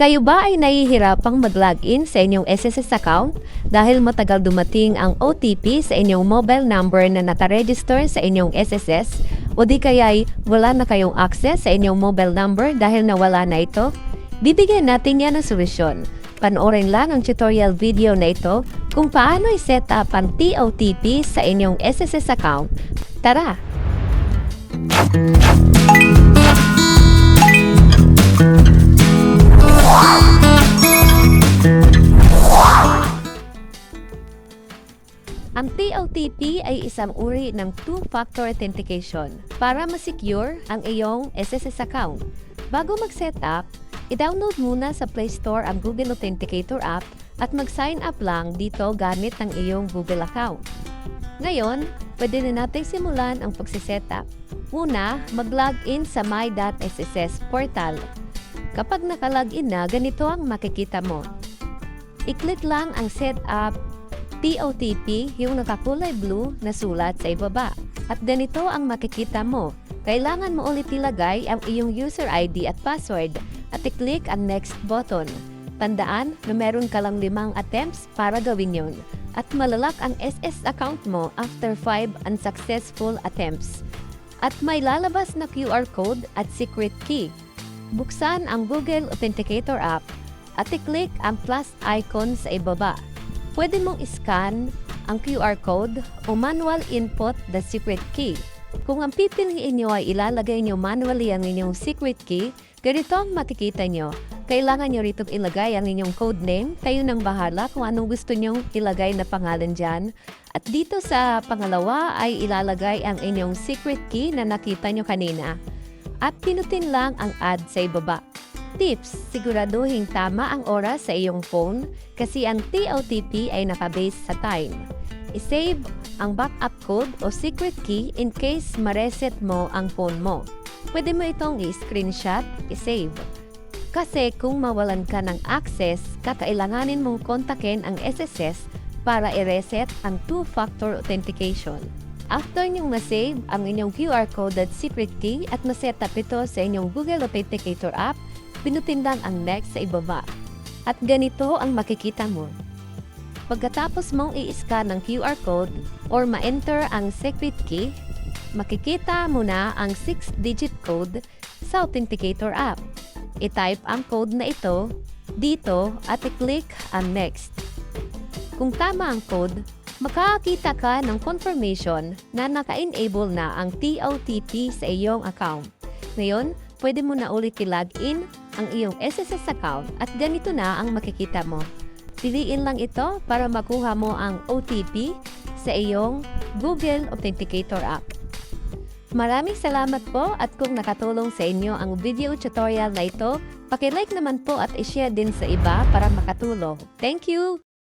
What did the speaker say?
Kayo ba ay nahihirapang mag-login sa inyong SSS account dahil matagal dumating ang OTP sa inyong mobile number na nakaregister sa inyong SSS o di kaya'y wala na kayong access sa inyong mobile number dahil nawala na ito? Bibigyan natin yan ng solusyon. Panoorin lang ang tutorial video na ito kung paano i-set up ang TOTP sa inyong SSS account. Tara! Ang TOTP ay isang uri ng two-factor authentication para ma-secure ang iyong SSS account. Bago mag-set up, i-download muna sa Play Store ang Google Authenticator app at mag-sign up lang dito gamit ang iyong Google account. Ngayon, pwede na natin simulan ang pagsiset up. Una, mag-login sa my.sss portal. Kapag nakalogin na, ganito ang makikita mo. I-click lang ang Setup TOTP, yung nakakulay blue na sulat sa ibaba. At ganito ang makikita mo. Kailangan mo ulit ilagay ang iyong user ID at password at i-click ang next button. Tandaan na meron ka lang limang attempts para gawin yon at malalak ang SS account mo after 5 unsuccessful attempts. At may lalabas na QR code at secret key. Buksan ang Google Authenticator app at i-click ang plus icon sa ibaba. Pwede mong scan ang QR code o manual input the secret key. Kung ang pipiliin nyo ay ilalagay nyo manually ang inyong secret key, ganito ang makikita nyo. Kailangan nyo rito ilagay ang inyong code name. Kayo nang bahala kung anong gusto nyong ilagay na pangalan dyan. At dito sa pangalawa ay ilalagay ang inyong secret key na nakita nyo kanina. At pinutin lang ang add sa ibaba. Tips, siguraduhin tama ang oras sa iyong phone kasi ang TOTP ay nakabase sa time. I-save ang backup code o secret key in case ma-reset mo ang phone mo. Pwede mo itong i-screenshot, i-save. Kasi kung mawalan ka ng access, kakailanganin mong kontakin ang SSS para i-reset ang two-factor authentication. After nyong ma-save ang inyong QR code at secret key at ma-set up ito sa inyong Google Authenticator app, pinutin lang ang next sa ibaba. At ganito ang makikita mo. Pagkatapos mong i-scan ng QR code or ma-enter ang secret key, makikita mo na ang 6-digit code sa Authenticator app. I-type ang code na ito dito at i-click ang next. Kung tama ang code, makakakita ka ng confirmation na naka-enable na ang TOTP sa iyong account. Ngayon, pwede mo na ulit i-login ang iyong SSS account at ganito na ang makikita mo. Piliin lang ito para makuha mo ang OTP sa iyong Google Authenticator app. Maraming salamat po at kung nakatulong sa inyo ang video tutorial na ito, pakilike naman po at ishare din sa iba para makatulong. Thank you!